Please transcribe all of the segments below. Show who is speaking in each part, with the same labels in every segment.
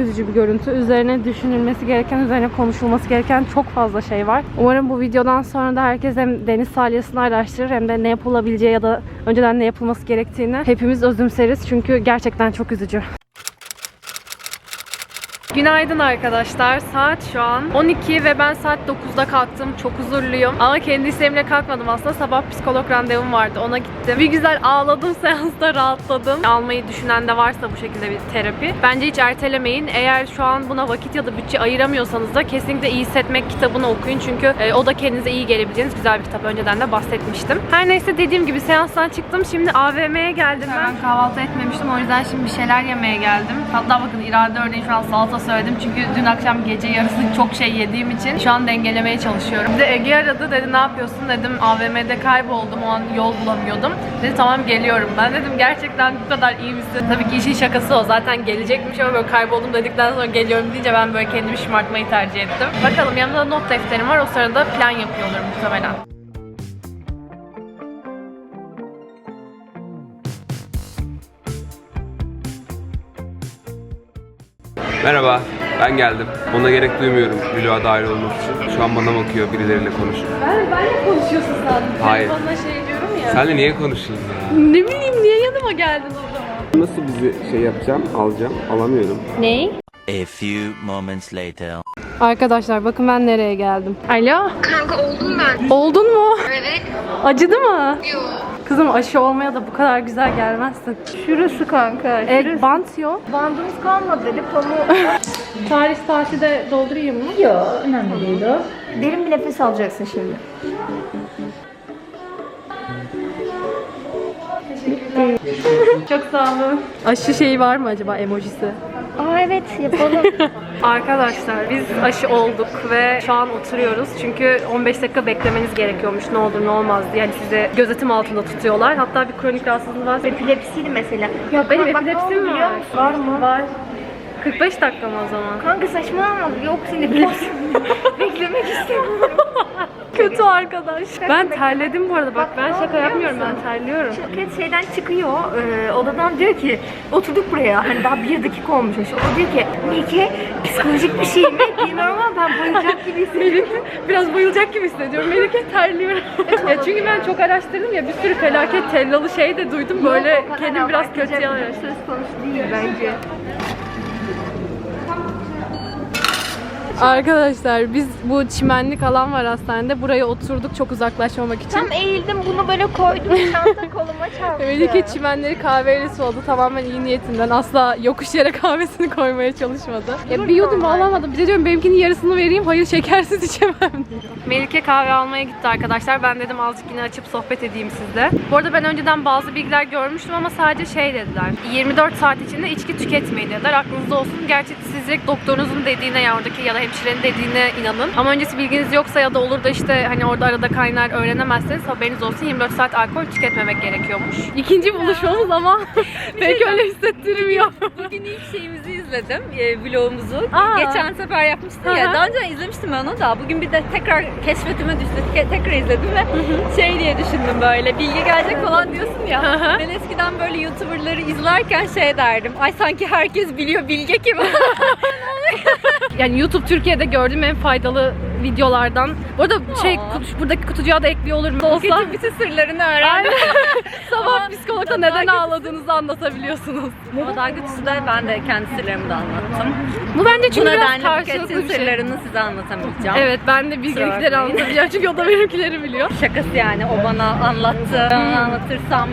Speaker 1: üzücü bir görüntü. Üzerine düşünülmesi gereken, üzerine konuşulması gereken çok fazla şey var. Umarım bu videodan sonra da herkes hem deniz salyasını araştırır hem de ne yapılabileceği ya da önceden ne yapılması gerektiğini hepimiz özümseriz. Çünkü gerçekten çok üzücü. Günaydın arkadaşlar. Saat şu an 12 ve ben saat 9'da kalktım. Çok huzurluyum. Ama kendi isteğimle kalkmadım aslında. Sabah psikolog randevum vardı. Ona gittim. Bir güzel ağladım seansta rahatladım. Almayı düşünen de varsa bu şekilde bir terapi. Bence hiç ertelemeyin. Eğer şu an buna vakit ya da bütçe ayıramıyorsanız da kesinlikle iyi hissetmek kitabını okuyun. Çünkü e, o da kendinize iyi gelebileceğiniz güzel bir kitap. Önceden de bahsetmiştim. Her neyse dediğim gibi seanstan çıktım. Şimdi AVM'ye geldim ben. kahvaltı etmemiştim. O yüzden şimdi bir şeyler yemeye geldim. Hatta bakın irade örneğin şu an salata söyledim. Çünkü dün akşam gece yarısı çok şey yediğim için şu an dengelemeye çalışıyorum. Bir de Ege aradı dedi ne yapıyorsun dedim AVM'de kayboldum o an yol bulamıyordum. Dedi tamam geliyorum ben dedim gerçekten bu kadar iyi misin? Tabii ki işin şakası o zaten gelecekmiş ama böyle kayboldum dedikten sonra geliyorum deyince ben böyle kendimi şımartmayı tercih ettim. Bakalım yanımda da not defterim var o sırada plan yapıyorlar muhtemelen.
Speaker 2: Merhaba, ben geldim. Ona gerek duymuyorum vloga dahil olmak için. Şu an bana bakıyor, birileriyle konuşuyor.
Speaker 1: Ben, benle konuşuyorsun sandım.
Speaker 2: Hayır.
Speaker 1: Telefonla şey diyorum ya.
Speaker 2: Senle niye konuşayım ya?
Speaker 1: Ne bileyim niye yanıma geldin o zaman?
Speaker 2: Nasıl bizi şey yapacağım, alacağım, alamıyorum.
Speaker 1: Ney?
Speaker 3: A few moments later.
Speaker 1: Arkadaşlar bakın ben nereye geldim. Alo.
Speaker 4: Kanka oldum ben.
Speaker 1: Oldun mu?
Speaker 4: Evet.
Speaker 1: Acıdı mı?
Speaker 4: Yok.
Speaker 1: Kızım aşı olmaya da bu kadar güzel gelmezsin.
Speaker 5: Şurası kanka.
Speaker 1: E, bant yok.
Speaker 5: Bandımız kalmadı. Dedi pamuğu.
Speaker 1: Tarih saati de doldurayım mı?
Speaker 5: Yok. Önemli değil o. Derin bir nefes alacaksın şimdi.
Speaker 1: Çok sağ olun. Aşı şeyi var mı acaba emojisi?
Speaker 5: Aa evet yapalım.
Speaker 1: Arkadaşlar biz aşı olduk ve şu an oturuyoruz. Çünkü 15 dakika beklemeniz gerekiyormuş ne olur ne olmaz diye. Yani sizi gözetim altında tutuyorlar. Hatta bir kronik rahatsızlığı var.
Speaker 5: Epilepsiydi mesela.
Speaker 1: Yok benim
Speaker 5: bak,
Speaker 1: epilepsim var.
Speaker 5: Var mı?
Speaker 1: Var. 45 dakika mı o zaman?
Speaker 5: Kanka saçmalama. Yok senin epilepsin. Beklemek istemiyorum.
Speaker 1: Kötü arkadaş. Ben terledim bu arada. Bak ben şaka yapmıyorum ben terliyorum.
Speaker 5: Şirket şeyden çıkıyor. E, odadan diyor ki oturduk buraya. Hani daha bir dakika olmuş. O diyor ki Melike psikolojik bir şey mi? Bilmiyorum ama ben bayılacak gibi hissediyorum.
Speaker 1: Biraz bayılacak gibi hissediyorum. Melike terliyorum. ya çünkü ben çok araştırdım ya bir sürü felaket tellalı şey de duydum böyle
Speaker 5: Yok, o kadar
Speaker 1: kendim biraz
Speaker 5: abartacak
Speaker 1: kötüye
Speaker 5: bir
Speaker 1: araştırdım.
Speaker 5: Söz konusu değil bence.
Speaker 1: Arkadaşlar biz bu çimenlik alan var hastanede. Buraya oturduk çok uzaklaşmamak için.
Speaker 5: Tam eğildim bunu böyle koydum. Çanta koluma çarptı.
Speaker 1: Melike çimenleri kahverengi oldu. Tamamen iyi niyetinden. Asla yokuş yere kahvesini koymaya çalışmadı. Ya bir yudum alamadım. Bir de diyorum benimkinin yarısını vereyim. Hayır şekersiz içemem diyor. Melike kahve almaya gitti arkadaşlar. Ben dedim azıcık yine açıp sohbet edeyim sizle. Bu arada ben önceden bazı bilgiler görmüştüm ama sadece şey dediler. 24 saat içinde içki tüketmeyin dediler. Aklınızda olsun. Gerçi siz direkt doktorunuzun dediğine ya oradaki ya da hemşirenin dediğine inanın. Ama öncesi bilginiz yoksa ya da olur da işte hani orada arada kaynar öğrenemezseniz haberiniz olsun 24 saat alkol tüketmemek gerekiyormuş. İkinci buluşmamız ama pek öyle hissettirmiyor.
Speaker 6: Bugün ilk şeyimizi izledim, e, vlogumuzu.
Speaker 1: Aa.
Speaker 6: Geçen sefer
Speaker 1: hı.
Speaker 6: ya. Daha önce izlemiştim ben onu da. Bugün bir de tekrar keşfetime düştü. Te- tekrar izledim ve şey diye düşündüm böyle. Bilgi gelecek falan diyorsun ya. ben eskiden böyle YouTuber'ları izlerken şey derdim. Ay sanki herkes biliyor Bilge kim?
Speaker 1: Yani YouTube Türkiye'de gördüğüm en faydalı videolardan. Bu arada şey
Speaker 6: Aa.
Speaker 1: kutu- buradaki kutucuğa da ekliyor olur mu? Olsa
Speaker 6: Gece bütün sırlarını öğrendim.
Speaker 1: sabah psikologda neden ağladığınızı anlatabiliyorsunuz.
Speaker 6: Ama daha kötüsü de ben de kendi sırlarımı da anlattım.
Speaker 1: Bu bence
Speaker 6: Bu
Speaker 1: çünkü biraz
Speaker 6: nedenle
Speaker 1: karşılıklı bir şey.
Speaker 6: sırlarını size anlatamayacağım.
Speaker 1: Evet ben de bilgilikleri anlatabiliyorum çünkü o da benimkileri biliyor.
Speaker 6: Şakası yani o bana anlattı. Ben ona anlatırsam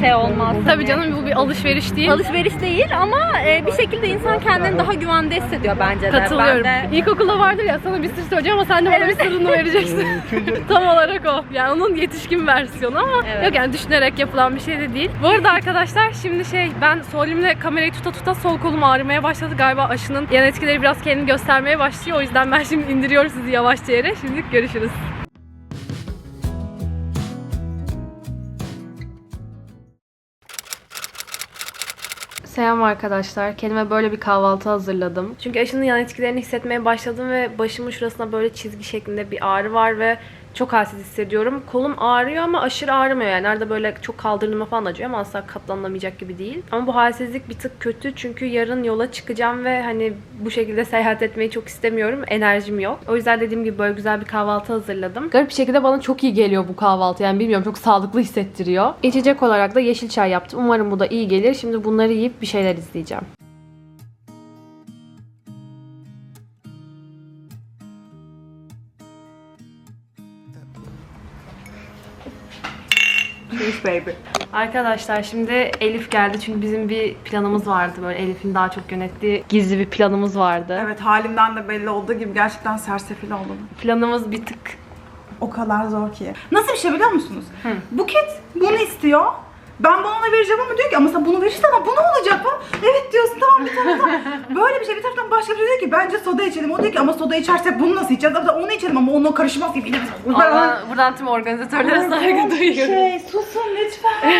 Speaker 6: şey olmaz.
Speaker 1: Tabii
Speaker 6: hani.
Speaker 1: canım bu bir alışveriş değil.
Speaker 6: Alışveriş değil ama e, bir şekilde insan kendini daha güvende hissediyor bence de.
Speaker 1: Katılıyorum.
Speaker 6: Ben de
Speaker 1: İlkokulda vardır ya sana bir sır söyleyeceğim ama sen de bana bir sırrını vereceksin. Tam olarak o. Yani onun yetişkin versiyonu ama
Speaker 6: Evet.
Speaker 1: yok yani düşünerek yapılan bir şey de değil. Bu arada arkadaşlar şimdi şey ben sol elimle kamerayı tuta tuta sol kolum ağrımaya başladı. Galiba aşının yan etkileri biraz kendini göstermeye başlıyor. O yüzden ben şimdi indiriyorum sizi yavaşça yere. Şimdi görüşürüz. Selam arkadaşlar. Kendime böyle bir kahvaltı hazırladım. Çünkü aşının yan etkilerini hissetmeye başladım ve başımın şurasında böyle çizgi şeklinde bir ağrı var ve çok halsiz hissediyorum. Kolum ağrıyor ama aşırı ağrımıyor yani. Nerede böyle çok kaldırılma falan acıyor ama asla katlanılamayacak gibi değil. Ama bu halsizlik bir tık kötü çünkü yarın yola çıkacağım ve hani bu şekilde seyahat etmeyi çok istemiyorum. Enerjim yok. O yüzden dediğim gibi böyle güzel bir kahvaltı hazırladım. Garip bir şekilde bana çok iyi geliyor bu kahvaltı. Yani bilmiyorum çok sağlıklı hissettiriyor. İçecek olarak da yeşil çay yaptım. Umarım bu da iyi gelir. Şimdi bunları yiyip bir şeyler izleyeceğim. Cheers baby. Arkadaşlar şimdi Elif geldi çünkü bizim bir planımız vardı böyle Elif'in daha çok yönettiği gizli bir planımız vardı.
Speaker 4: Evet halimden de belli olduğu gibi gerçekten sersefil oldum.
Speaker 1: Planımız bir tık
Speaker 4: O kadar zor ki. Nasıl bir şey biliyor musunuz? Buket bunu istiyor. Ben bunu ona vereceğim ama diyor ki ama sen bunu verirsen ama bu ne olacak falan. Evet diyorsun tamam bir tane daha. Böyle bir şey bir taraftan başka biri diyor ki bence soda içelim. O diyor ki ama soda içersek bunu nasıl içeceğiz? Ama onu içelim ama onunla karışmaz. Yine biz-
Speaker 1: Allah, buradan tüm organizatörlere saygı duyuyorum.
Speaker 4: Şey susun lütfen.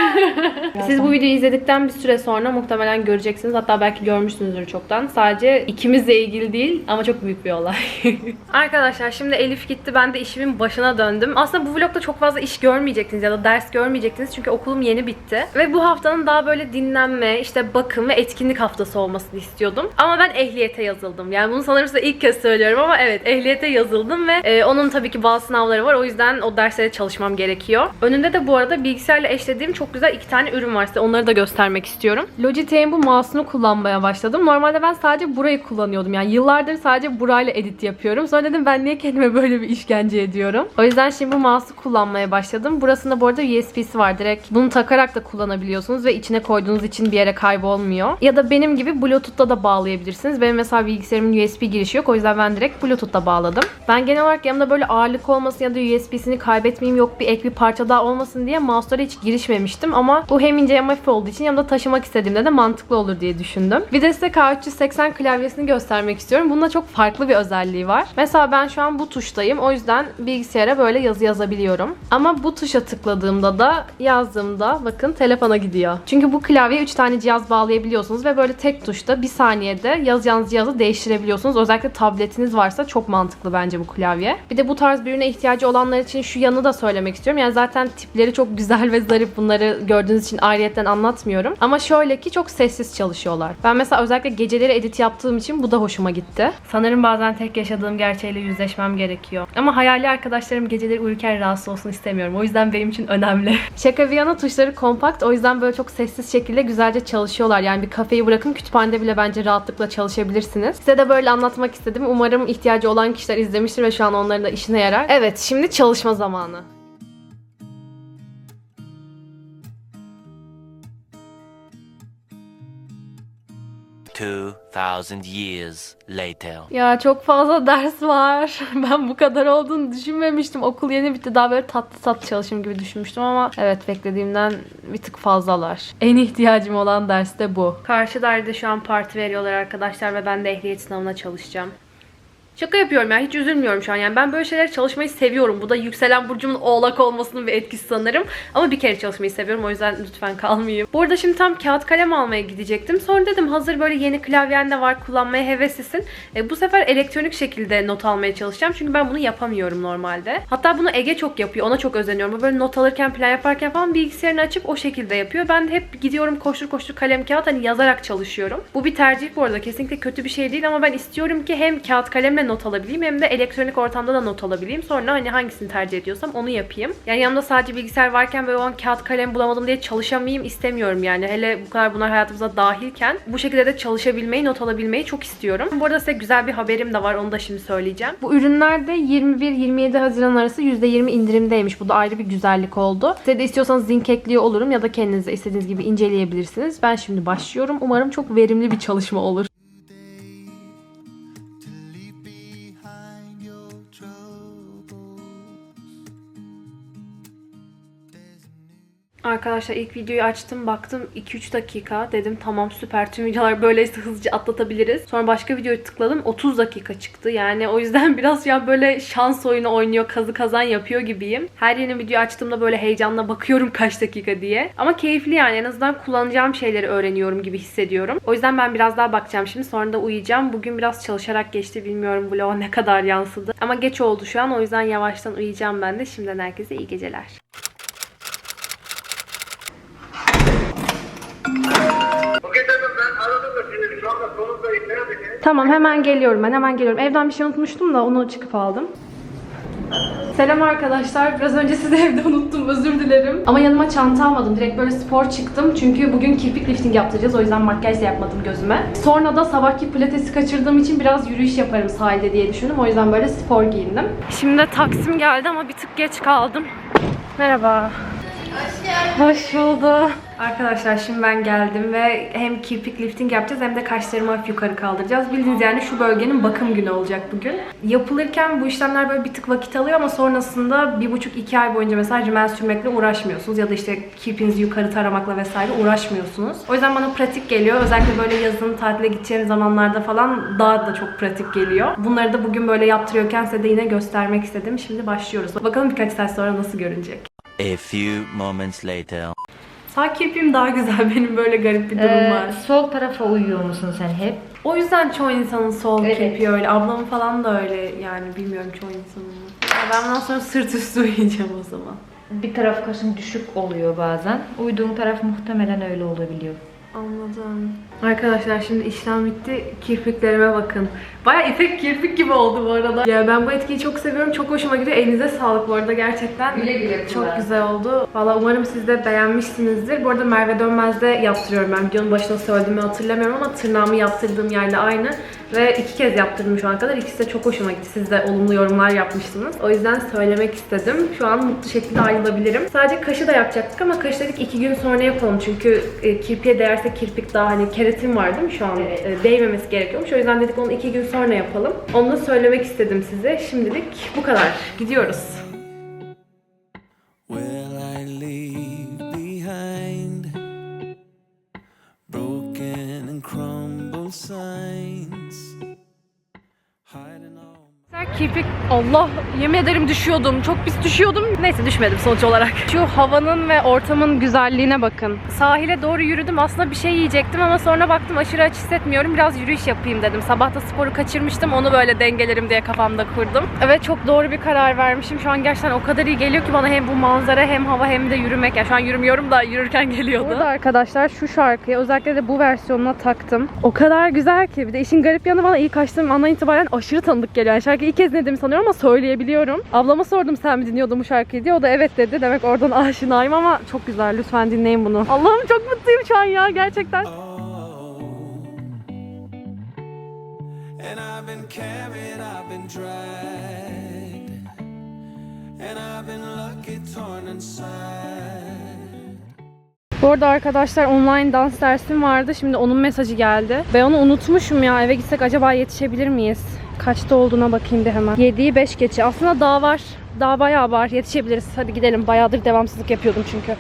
Speaker 1: Siz bu videoyu izledikten bir süre sonra muhtemelen göreceksiniz. Hatta belki görmüşsünüzdür çoktan. Sadece ikimizle ilgili değil ama çok büyük bir olay. Arkadaşlar şimdi Elif gitti. Ben de işimin başına döndüm. Aslında bu vlogda çok fazla iş görmeyecektiniz ya da ders görmeyecektiniz. Çünkü okulum yeni bitti. Ve bu haftanın daha böyle dinlenme, işte bakım ve etkinlik haftası olmasını istiyordum. Ama ben ehliyete yazıldım. Yani bunu sanırım size ilk kez söylüyorum ama evet ehliyete yazıldım ve e, onun tabii ki bazı sınavları var. O yüzden o derslere çalışmam gerekiyor. Önünde de bu arada bilgisayarla eşlediğim çok güzel iki tane ürün var size. Onları da göstermek istiyorum. Logitech'in bu mouse'unu kullanmaya başladım. Normalde ben sadece burayı kullanıyordum. Yani yıllardır sadece burayla edit yapıyorum. Sonra dedim ben niye kendime böyle bir işkence ediyorum. O yüzden şimdi bu mouse'u kullanmaya başladım. Burasında bu arada USB'si var. Direkt bunu takarak da kullanabiliyorsunuz ve içine koyduğunuz için bir yere kaybolmuyor. Ya da benim gibi Bluetooth'ta da bağlayabilirsiniz. Benim mesela bilgisayarımın USB girişi yok. O yüzden ben direkt Bluetooth'ta bağladım. Ben genel olarak yanımda böyle ağırlık olmasın ya da USB'sini kaybetmeyeyim yok bir ek bir parça daha olmasın diye mouse'lara hiç girişmemiştim ama bu hem ince hem hafif olduğu için yanımda taşımak istediğimde de mantıklı olur diye düşündüm. Bir de size K380 klavyesini göstermek istiyorum. Bunda çok farklı bir özelliği var. Mesela ben şu an bu tuştayım. O yüzden bilgisayara böyle yazı yazabiliyorum. Ama bu tuşa tıkladığımda da yazdığımda bakın telefona gidiyor. Çünkü bu klavyeye 3 tane cihaz bağlayabiliyorsunuz ve böyle tek tuşta bir saniyede yazacağınız cihazı değiştirebiliyorsunuz. Özellikle tabletiniz varsa çok mantıklı bence bu klavye. Bir de bu tarz bir ürüne ihtiyacı olanlar için şu yanı da söylemek istiyorum. Yani zaten tipleri çok güzel ve zarif. Bunları gördüğünüz için ayrıyetten anlatmıyorum. Ama şöyle ki çok sessiz çalışıyorlar. Ben mesela özellikle geceleri edit yaptığım için bu da hoşuma gitti. Sanırım bazen tek yaşadığım gerçeğiyle yüzleşmem gerekiyor. Ama hayali arkadaşlarım geceleri uyurken rahatsız olsun istemiyorum. O yüzden benim için önemli. Şaka bir yana tuşları kompakt. O yüzden böyle çok sessiz şekilde güzelce çalışıyorlar. Yani bir kafeyi bırakın kütüphanede bile bence rahatlıkla çalışabilirsiniz. Size de böyle anlatmak istedim. Umarım ihtiyacı olan kişiler izlemiştir ve şu an onların da işine yarar. Evet şimdi çalışma zamanı.
Speaker 3: Two thousand years later.
Speaker 1: Ya çok fazla ders var. Ben bu kadar olduğunu düşünmemiştim. Okul yeni bitti. Daha böyle tatlı tatlı çalışayım gibi düşünmüştüm ama evet beklediğimden bir tık fazlalar. En ihtiyacım olan ders de bu. Karşı dairede şu an parti veriyorlar arkadaşlar ve ben de ehliyet sınavına çalışacağım. Şaka yapıyorum ya hiç üzülmüyorum şu an yani ben böyle şeyler çalışmayı seviyorum. Bu da yükselen burcumun oğlak olmasının bir etkisi sanırım. Ama bir kere çalışmayı seviyorum o yüzden lütfen kalmayayım. Bu arada şimdi tam kağıt kalem almaya gidecektim. Sonra dedim hazır böyle yeni klavyen de var kullanmaya heveslisin. E, bu sefer elektronik şekilde not almaya çalışacağım. Çünkü ben bunu yapamıyorum normalde. Hatta bunu Ege çok yapıyor. Ona çok özeniyorum. Böyle not alırken plan yaparken falan bilgisayarını açıp o şekilde yapıyor. Ben hep gidiyorum koştur koştur kalem kağıt hani yazarak çalışıyorum. Bu bir tercih bu arada. Kesinlikle kötü bir şey değil ama ben istiyorum ki hem kağıt kalemle not alabileyim hem de elektronik ortamda da not alabileyim. Sonra hani hangisini tercih ediyorsam onu yapayım. Yani yanımda sadece bilgisayar varken böyle o an kağıt kalem bulamadım diye çalışamayayım istemiyorum yani. Hele bu kadar bunlar hayatımıza dahilken bu şekilde de çalışabilmeyi, not alabilmeyi çok istiyorum. Bu arada size güzel bir haberim de var. Onu da şimdi söyleyeceğim. Bu ürünler de 21-27 Haziran arası %20 indirimdeymiş. Bu da ayrı bir güzellik oldu. Size de istiyorsanız link ekliyor olurum ya da kendiniz de istediğiniz gibi inceleyebilirsiniz. Ben şimdi başlıyorum. Umarım çok verimli bir çalışma olur. Arkadaşlar ilk videoyu açtım baktım 2-3 dakika dedim tamam süper tüm videolar böyleyse hızlıca atlatabiliriz. Sonra başka videoyu tıkladım 30 dakika çıktı. Yani o yüzden biraz ya böyle şans oyunu oynuyor kazı kazan yapıyor gibiyim. Her yeni video açtığımda böyle heyecanla bakıyorum kaç dakika diye. Ama keyifli yani en azından kullanacağım şeyleri öğreniyorum gibi hissediyorum. O yüzden ben biraz daha bakacağım şimdi sonra da uyuyacağım. Bugün biraz çalışarak geçti bilmiyorum vloga ne kadar yansıdı. Ama geç oldu şu an o yüzden yavaştan uyuyacağım ben de. Şimdiden herkese iyi geceler. Tamam hemen geliyorum ben hemen geliyorum. Evden bir şey unutmuştum da onu çıkıp aldım. Selam arkadaşlar. Biraz önce sizi evde unuttum. Özür dilerim. Ama yanıma çanta almadım. Direkt böyle spor çıktım. Çünkü bugün kirpik lifting yaptıracağız. O yüzden makyaj da yapmadım gözüme. Sonra da sabahki pilatesi kaçırdığım için biraz yürüyüş yaparım sahilde diye düşündüm. O yüzden böyle spor giyindim. Şimdi Taksim geldi ama bir tık geç kaldım. Merhaba. Hoş bulduk. Arkadaşlar şimdi ben geldim ve hem kirpik lifting yapacağız hem de kaşlarımı hafif yukarı kaldıracağız. Bildiğiniz yani şu bölgenin bakım günü olacak bugün. Yapılırken bu işlemler böyle bir tık vakit alıyor ama sonrasında bir buçuk iki ay boyunca mesela rimel sürmekle uğraşmıyorsunuz. Ya da işte kirpinizi yukarı taramakla vesaire uğraşmıyorsunuz. O yüzden bana pratik geliyor. Özellikle böyle yazın tatile gideceğim zamanlarda falan daha da çok pratik geliyor. Bunları da bugün böyle yaptırıyorken size de yine göstermek istedim. Şimdi başlıyoruz. Bakalım birkaç saat sonra nasıl görünecek.
Speaker 3: A few moments later.
Speaker 1: Sağ kirpiğim daha güzel. Benim böyle garip bir durum
Speaker 5: Ee,
Speaker 1: var.
Speaker 5: sol tarafa uyuyor musun sen hep?
Speaker 1: O yüzden çoğu insanın sol
Speaker 5: Evet.
Speaker 1: kirpiği öyle. Ablamın falan da öyle yani bilmiyorum çoğu insanın. Ya ben bundan sonra sırt üstü uyuyacağım o zaman.
Speaker 5: Bir taraf kaşın düşük oluyor bazen. Uyuduğun taraf muhtemelen öyle olabiliyor.
Speaker 1: Anladım. Arkadaşlar şimdi işlem bitti. Kirpiklerime bakın. Baya ipek kirpik gibi oldu bu arada. Ya ben bu etkiyi çok seviyorum. Çok hoşuma gidiyor. Elinize sağlık bu arada gerçekten.
Speaker 5: Güle güle
Speaker 1: Çok güzel oldu. Valla umarım siz de beğenmişsinizdir. Bu arada Merve Dönmez'de yaptırıyorum ben. Videonun başında söylediğimi hatırlamıyorum ama tırnağımı yaptırdığım yerle aynı. Ve iki kez yaptırdım şu ana kadar. İkisi de çok hoşuma gitti. Siz de olumlu yorumlar yapmıştınız. O yüzden söylemek istedim. Şu an mutlu şekilde ayrılabilirim. Sadece kaşı da yapacaktık ama kaşı dedik iki gün sonra yapalım. Çünkü e, kirpiğe değerse kirpik daha hani keratin var değil mi şu an? E, değmemesi gerekiyormuş. O yüzden dedik onu iki gün sonra yapalım. Onu da söylemek istedim size. Şimdilik bu kadar. Gidiyoruz. Kirpik Allah yemin ederim düşüyordum. Çok pis düşüyordum. Neyse düşmedim sonuç olarak. Şu havanın ve ortamın güzelliğine bakın. Sahile doğru yürüdüm. Aslında bir şey yiyecektim ama sonra baktım aşırı aç hissetmiyorum. Biraz yürüyüş yapayım dedim. Sabah da sporu kaçırmıştım. Onu böyle dengelerim diye kafamda kurdum. Evet çok doğru bir karar vermişim. Şu an gerçekten o kadar iyi geliyor ki bana hem bu manzara hem hava hem de yürümek. Yani şu an yürümüyorum da yürürken geliyordu. Burada arkadaşlar şu şarkıyı özellikle de bu versiyonuna taktım. O kadar güzel ki. Bir de işin garip yanı bana ilk açtığım andan itibaren aşırı tanıdık geliyor. Yani şarkıyı ilk kez dinlediğimi sanıyorum ama söyleyebiliyorum. Ablama sordum sen mi dinliyordun bu şarkıyı diye. O da evet dedi. Demek oradan aşinayım ama çok güzel. Lütfen dinleyin bunu. Allah'ım çok mutluyum şu an ya gerçekten.
Speaker 7: Oh. And I've been carried, I've been dragged, and I've been lucky torn inside.
Speaker 1: Bu arada arkadaşlar online dans dersim vardı. Şimdi onun mesajı geldi. Ben onu unutmuşum ya. Eve gitsek acaba yetişebilir miyiz? Kaçta olduğuna bakayım bir hemen. 7'yi 5 geçe. Aslında daha var. Daha bayağı var. Yetişebiliriz. Hadi gidelim. Bayağıdır devamsızlık yapıyordum çünkü.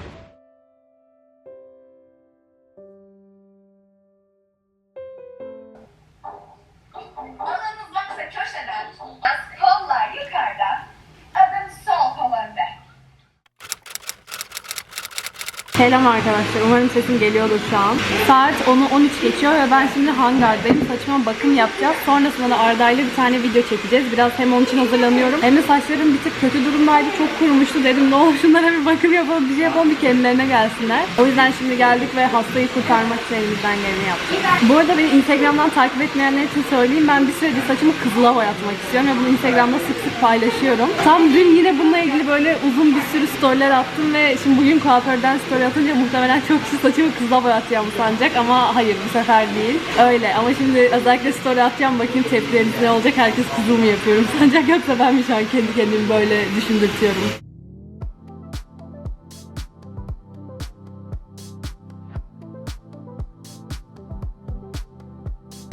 Speaker 1: Selam arkadaşlar. Umarım sesim geliyordur şu an. Saat 10'u 13 geçiyor ve ben şimdi hangardayım. Saçıma bakım yapacağız. Sonrasında da Arda'yla bir tane video çekeceğiz. Biraz hem onun için hazırlanıyorum. Hem de saçlarım bir tık kötü durumdaydı. Çok kurumuştu. Dedim ne olur şunlara bir bakım yapalım. Bir şey yapalım bir kendilerine gelsinler. O yüzden şimdi geldik ve hastayı kurtarmak için elimizden geleni yaptık. Bu arada beni Instagram'dan takip etmeyenler için söyleyeyim. Ben bir süredir saçımı kızıla boyatmak istiyorum ve bunu Instagram'da sık sık paylaşıyorum. Tam dün yine bununla ilgili böyle uzun bir sürü storyler attım ve şimdi bugün kuaförden story atınca muhtemelen çok kişi saçımı kızla boyatacağımı sanacak ama hayır bu sefer değil. Öyle ama şimdi özellikle story atacağım bakayım tepkileriniz ne olacak herkes kızıl mı yapıyorum sanacak yoksa ben mi şu an kendi kendimi böyle düşündürtüyorum.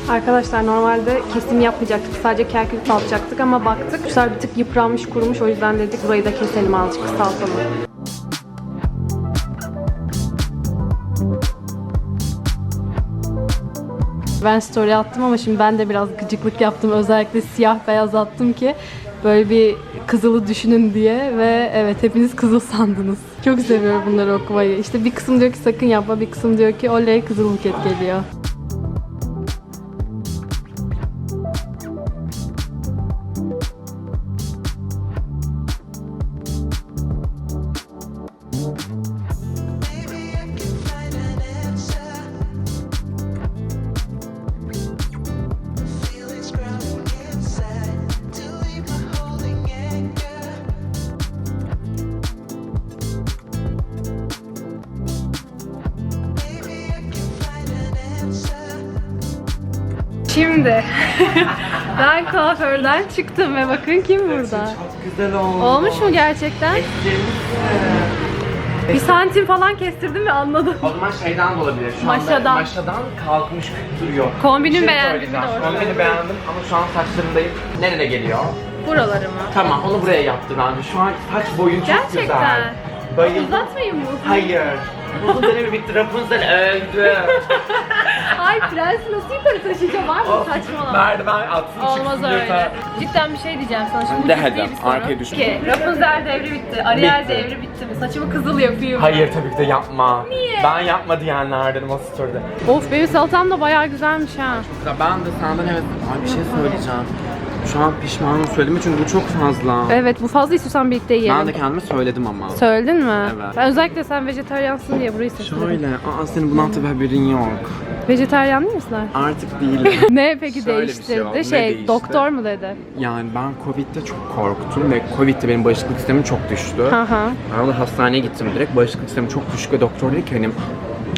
Speaker 1: Arkadaşlar normalde kesim yapmayacaktık. Sadece kerkük salacaktık ama baktık. Kuşlar bir tık yıpranmış, kurumuş. O yüzden dedik burayı da keselim azıcık kısaltalım. Ben story attım ama şimdi ben de biraz gıcıklık yaptım. Özellikle siyah beyaz attım ki böyle bir kızılı düşünün diye ve evet hepiniz kızıl sandınız. Çok seviyorum bunları okumayı. İşte bir kısım diyor ki sakın yapma, bir kısım diyor ki oley kızıl buket geliyor. Kuaförden çıktım ve bakın kim burada.
Speaker 8: Güzel oldu.
Speaker 1: Olmuş mu gerçekten? Bir santim falan kestirdim ve anladım.
Speaker 8: O zaman şeyden de olabilir. Şu anda
Speaker 1: Maşadan.
Speaker 8: maşadan kalkmış duruyor.
Speaker 1: Kombinin
Speaker 8: Bir şey
Speaker 1: doğru
Speaker 8: Kombini beğendim ama şu an saçlarımdayım. Nerede geliyor?
Speaker 1: Buraları mı?
Speaker 8: Tamam onu buraya yaptı bence. Şu an saç boyun çok
Speaker 1: Gerçekten.
Speaker 8: güzel. Bayıldım.
Speaker 1: Uzatmayayım mı?
Speaker 8: Hayır. Uzun dönemi bitti. Rapunzel öldü.
Speaker 1: Ay prens nasıl yukarı taşıyacağım var mı? Saçmalama.
Speaker 8: Merdiven atsın
Speaker 1: Olmaz
Speaker 8: çıksın
Speaker 1: öyle.
Speaker 8: yeter.
Speaker 1: Cidden bir şey diyeceğim sana. Şimdi bu
Speaker 8: De
Speaker 1: ciddi
Speaker 8: hadi,
Speaker 1: bir soru.
Speaker 8: arkaya düşün.
Speaker 1: Ki, Rapunzel devri bitti. Ariel
Speaker 8: Bitti.
Speaker 1: devri bitti mi? Saçımı kızıl yapayım.
Speaker 8: Hayır tabii ki de yapma. Niye? Ben yapma diyenlerdenim o story'de.
Speaker 1: Of benim salatam da bayağı güzelmiş ha.
Speaker 8: Ben de senden evet Ay bir şey söyleyeceğim. Şu an pişmanım söylediğime çünkü bu çok fazla.
Speaker 1: Evet bu fazla istiyorsan birlikte yiyelim.
Speaker 8: Ben de kendime söyledim ama.
Speaker 1: Söyledin mi?
Speaker 8: Evet.
Speaker 1: Ben özellikle sen vejetaryansın diye burayı seçtim.
Speaker 8: Şöyle, aa senin bundan tabii haberin yok.
Speaker 1: Vejetaryen değil misin?
Speaker 8: Artık değilim.
Speaker 1: ne peki
Speaker 8: Şöyle bir şey oldu, ne
Speaker 1: şey
Speaker 8: değişti?
Speaker 1: doktor mu dedi?
Speaker 8: yani ben Covid'de çok korktum ve Covid'de benim bağışıklık sistemim çok düştü.
Speaker 1: Hı hı.
Speaker 8: Ben de hastaneye gittim direkt. Bağışıklık sistemim çok düşük ve doktor dedi ki hani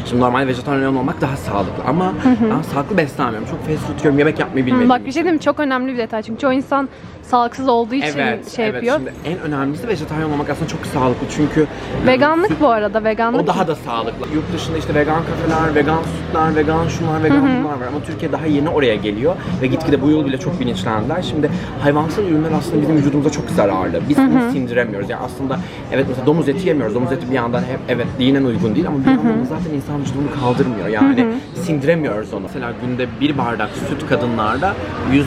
Speaker 8: Şimdi normal vejetaryen olmak daha sağlıklı ama ben sağlıklı beslenmiyorum. Çok fast food yiyorum, yemek yapmayı bilmediğim
Speaker 1: Bak bir şey diyeyim mi? çok önemli bir detay çünkü çoğu insan sağlıksız olduğu için
Speaker 8: Evet,
Speaker 1: şey
Speaker 8: evet.
Speaker 1: yapıyor.
Speaker 8: Şimdi en önemlisi vejetaryen olmak aslında çok sağlıklı çünkü
Speaker 1: Veganlık bu arada veganlık.
Speaker 8: O daha da sağlıklı. Yurt dışında işte vegan kafeler, vegan sütler, vegan şunlar, vegan bunlar var. Ama Türkiye daha yeni oraya geliyor ve gitgide bu yıl bile çok bilinçlendiler. Şimdi hayvansal ürünler aslında bizim vücudumuza çok zararlı. Biz bunu sindiremiyoruz. Yani aslında evet mesela domuz eti yemiyoruz. Domuz eti bir yandan hep evet dinen uygun değil ama bir yandan da zaten insan vücudu bunu kaldırmıyor. Yani sindiremiyoruz onu. Mesela günde bir bardak süt kadınlarda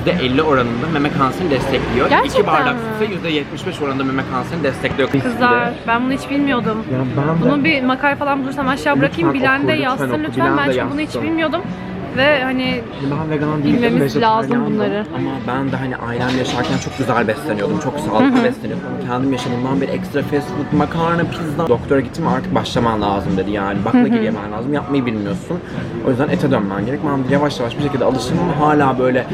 Speaker 8: %50 oranında meme kanserini destekliyor.
Speaker 1: Gerçekten
Speaker 8: İki bardak
Speaker 1: mi?
Speaker 8: sütse %75 oranında meme kanserini destekliyor.
Speaker 1: Kızlar ben bunu hiç bilmiyordum.
Speaker 8: Ya ben de-
Speaker 1: Bunun bir makale falan bulursam aşağı bırakayım.
Speaker 8: Lütfen
Speaker 1: Bilen de
Speaker 8: oku, lütfen
Speaker 1: yazsın
Speaker 8: oku.
Speaker 1: lütfen.
Speaker 8: Bilen
Speaker 1: Ben çünkü bunu hiç
Speaker 8: yazsın.
Speaker 1: bilmiyordum. Ve hani
Speaker 8: Ben vegan değilim,
Speaker 1: Bilmemiz lazım bunları.
Speaker 8: Ama ben de hani ailemle yaşarken çok güzel besleniyordum, çok sağlıklı besleniyordum. Kendim yaşadığımdan beri ekstra fast food, makarna, pizza. Doktora gittim artık başlaman lazım dedi yani. Baklagil yemen lazım, yapmayı bilmiyorsun. O yüzden ete dönmen gerek. Ben de yavaş yavaş bir şekilde alıştım ama hala böyle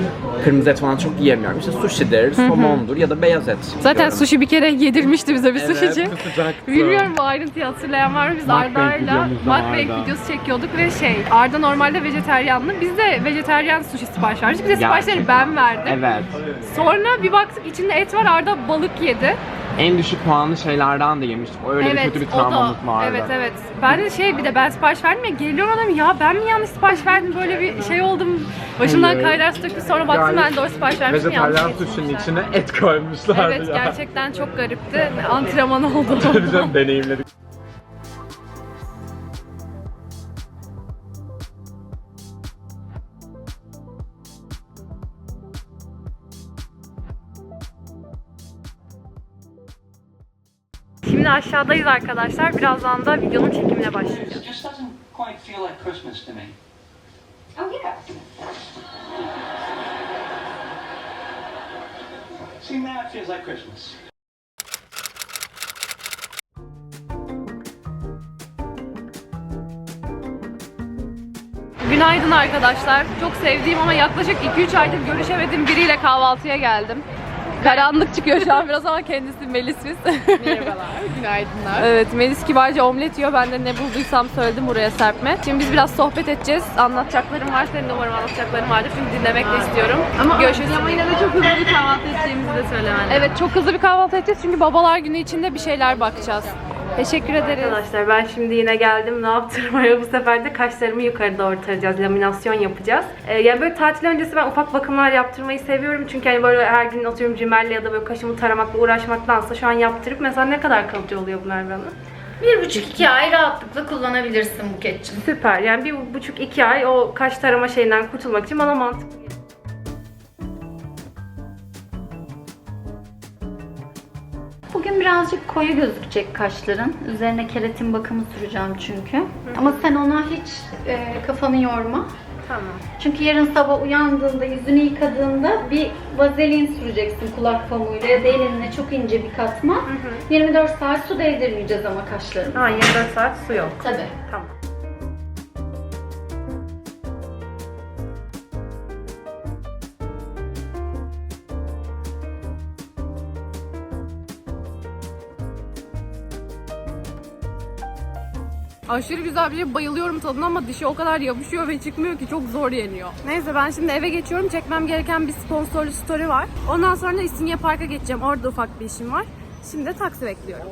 Speaker 8: kırmızı et falan çok yiyemiyorum. İşte sushi'dir, somondur ya da beyaz et.
Speaker 1: zaten
Speaker 8: yiyorum.
Speaker 1: sushi bir kere yedirmişti bize bir
Speaker 8: Evet,
Speaker 1: sushici.
Speaker 8: sıcaktı.
Speaker 1: Bilmiyorum bu ayrıntıyı hatırlayan var mı? Biz
Speaker 8: Mukbang
Speaker 1: Arda'yla
Speaker 8: videomuz da
Speaker 1: mukbang videosu çekiyorduk ve şey Arda normalde vejeteryanlı. Biz de vejeteryan sushi sipariş verdik. Bize siparişleri ben verdim.
Speaker 8: Evet.
Speaker 1: Sonra bir baktık içinde et var Arda balık yedi.
Speaker 8: En düşük puanlı şeylerden de yemiştim. Öyle bir kötü bir
Speaker 1: o
Speaker 8: travmamız
Speaker 1: da.
Speaker 8: vardı.
Speaker 1: Evet evet. Ben de şey bir de ben sipariş verdim ya geliyor adam ya ben mi yanlış sipariş verdim böyle bir şey oldum. Başımdan
Speaker 8: Hayır.
Speaker 1: kaynar su döktü sonra baktım ben doğru sipariş vermişim yanlış
Speaker 8: Vejetaryen sushi'nin içine et koymuşlardı
Speaker 1: Evet
Speaker 8: ya.
Speaker 1: gerçekten çok garipti. Antrenman oldu.
Speaker 8: Tabii canım deneyimledik.
Speaker 1: Şimdi aşağıdayız arkadaşlar. Birazdan da videonun çekimine başlayacağız.
Speaker 9: Oh, yeah.
Speaker 10: See, now it feels like Christmas.
Speaker 1: Günaydın arkadaşlar. Çok sevdiğim ama yaklaşık 2-3 aydır görüşemediğim biriyle kahvaltıya geldim. Karanlık çıkıyor şu an biraz ama kendisi Melis biz. Merhabalar, günaydınlar. Evet, Melis kibarca omlet yiyor. Ben de ne bulduysam söyledim buraya serpme. Şimdi biz biraz sohbet edeceğiz. Anlatacaklarım var. Senin de umarım anlatacaklarım vardır. Çünkü dinlemek de istiyorum. Ama Görüşürüz. Ama yine de çok hızlı bir kahvaltı edeceğimizi de söylemen Evet, çok hızlı bir kahvaltı edeceğiz. Çünkü babalar günü içinde bir şeyler bakacağız. Teşekkür ederiz. Arkadaşlar ben şimdi yine geldim. Ne yaptırmaya bu sefer de kaşlarımı yukarı doğru tarayacağız. Laminasyon yapacağız. Ee, yani böyle tatil öncesi ben ufak bakımlar yaptırmayı seviyorum. Çünkü hani böyle her gün atıyorum cimelle ya da böyle kaşımı taramakla uğraşmaktansa şu an yaptırıp mesela ne kadar kalıcı oluyor bunlar bana? Bir buçuk iki ay rahatlıkla kullanabilirsin Buket'cim. Süper. Yani bir buçuk iki ay o kaş tarama şeyinden kurtulmak için bana mantıklı.
Speaker 9: Birazcık koyu gözükecek kaşların. Üzerine keratin bakımı süreceğim çünkü. Ama sen ona hiç e, kafanı yorma.
Speaker 1: Tamam.
Speaker 9: Çünkü yarın sabah uyandığında, yüzünü yıkadığında bir vazelin süreceksin kulak pamuğuyla ya da elinle çok ince bir katman. 24 saat su değdirmeyeceğiz ama kaşlarına.
Speaker 1: Ha 24 saat su yok.
Speaker 9: Tabii.
Speaker 1: Tamam. Aşırı güzel bir şey. Bayılıyorum tadına ama dişi o kadar yapışıyor ve çıkmıyor ki çok zor yeniyor. Neyse ben şimdi eve geçiyorum. Çekmem gereken bir sponsorlu story var. Ondan sonra da İstinye Park'a geçeceğim. Orada ufak bir işim var. Şimdi de taksi bekliyorum.